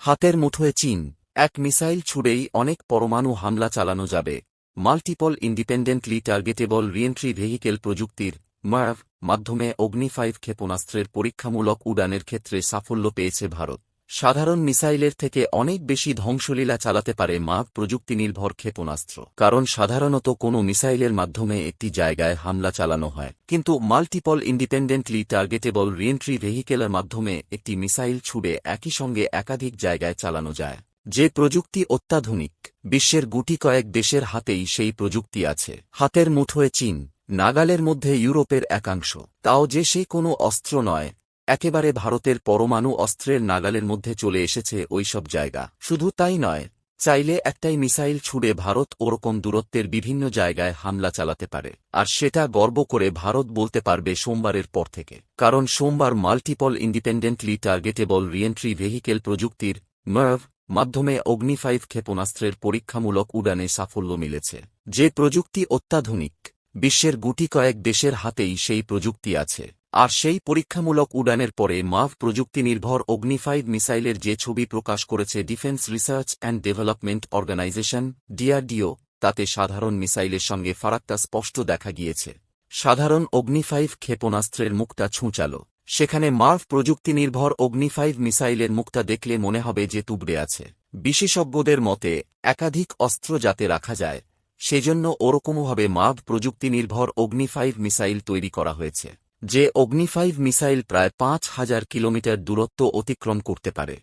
হাতের মুঠোয় চীন, এক মিসাইল ছুড়েই অনেক পরমাণু হামলা চালানো যাবে। Multiple independently targetable reentry vehicle প্রযুক্তির মার্ভ মাধ্যমে অগ্নি ফাইভ ক্ষেপণাস্ত্রের পরীক্ষামূলক উড়ানের ক্ষেত্রে সাফল্য পেয়েছে ভারত। সাধারণ মিসাইলের থেকে অনেক বেশি ধ্বংসলীলা চালাতে পারে মাপ প্রযুক্তি নির্ভর ক্ষেপণাস্ত্র। কারণ সাধারণত কোনো মিসাইলের মাধ্যমে একটি জায়গায় হামলা চালানো হয়। কিন্তু মাল্টিপল ইন্ডিপেন্ডেন্টলি টার্গেটেবল রিএন্ট্রি ভেহিকেলের মাধ্যমে একটি মিসাইল ছুড়ে একই সঙ্গে একাধিক জায়গায় চালানো যায়। যে প্রযুক্তি অত্যাধুনিক, বিশ্বের গুটি কয়েক দেশের হাতেই সেই প্রযুক্তি আছে। হাতের মুঠোয় চীন, নাগালের মধ্যে ইউরোপের একাংশ। তাও যে সে কোনো অস্ত্র নয় একেবারে ভারতের পরমাণু অস্ত্রের নাগালের মধ্যে চলে এসেছে ওইসব জায়গা। শুধু তাই নয়, চাইলে একটাই মিসাইল ছুড়ে ভারত ওরকম দূরত্বের বিভিন্ন জায়গায় হামলা চালাতে পারে। আর সেটা গর্ব করে ভারত বলতে পারবে সোমবারের পর থেকে। কারণ সোমবার multiple independently targetable reentry vehicle প্রযুক্তির মার্ভ মাধ্যমে অগ্নিফাইভ ক্ষেপণাস্ত্রের পরীক্ষামূলক উড়ানে সাফল্য মিলেছে। যে প্রযুক্তি অত্যাধুনিক, বিশ্বের গুটি কয়েক দেশের হাতেই সেই প্রযুক্তি আছে। আর সেই পরীক্ষামূলক উড়ানের পরে মাভ প্রযুক্তি নির্ভর অগ্নি ফাইভ মিসাইলের যে ছবি প্রকাশ করেছে defence research and development organisation, DRDO, তাতে সাধারণ মিসাইলের সঙ্গে ফারাকটা স্পষ্ট দেখা গিয়েছে। সাধারণ অগ্নিফাইভ ক্ষেপণাস্ত্রের মুখটা ছুঁচালো। সেখানে মার্ভ প্রযুক্তি নির্ভর অগ্নি ফাইভ মিসাইলের মুখটা দেখলে মনে হবে যে তুবড়ে আছে। বিশেষজ্ঞদের মতে, একাধিক অস্ত্র যাতে রাখা যায়, সেজন্য ওরকমভাবে মাভ প্রযুক্তি নির্ভর অগ্নি ফাইভ মিসাইল তৈরি করা হয়েছে। যে অগ্নি ফাইভ মিসাইল প্রায় পাঁচ হাজার কিলোমিটার দূরত্ব অতিক্রম করতে পারে।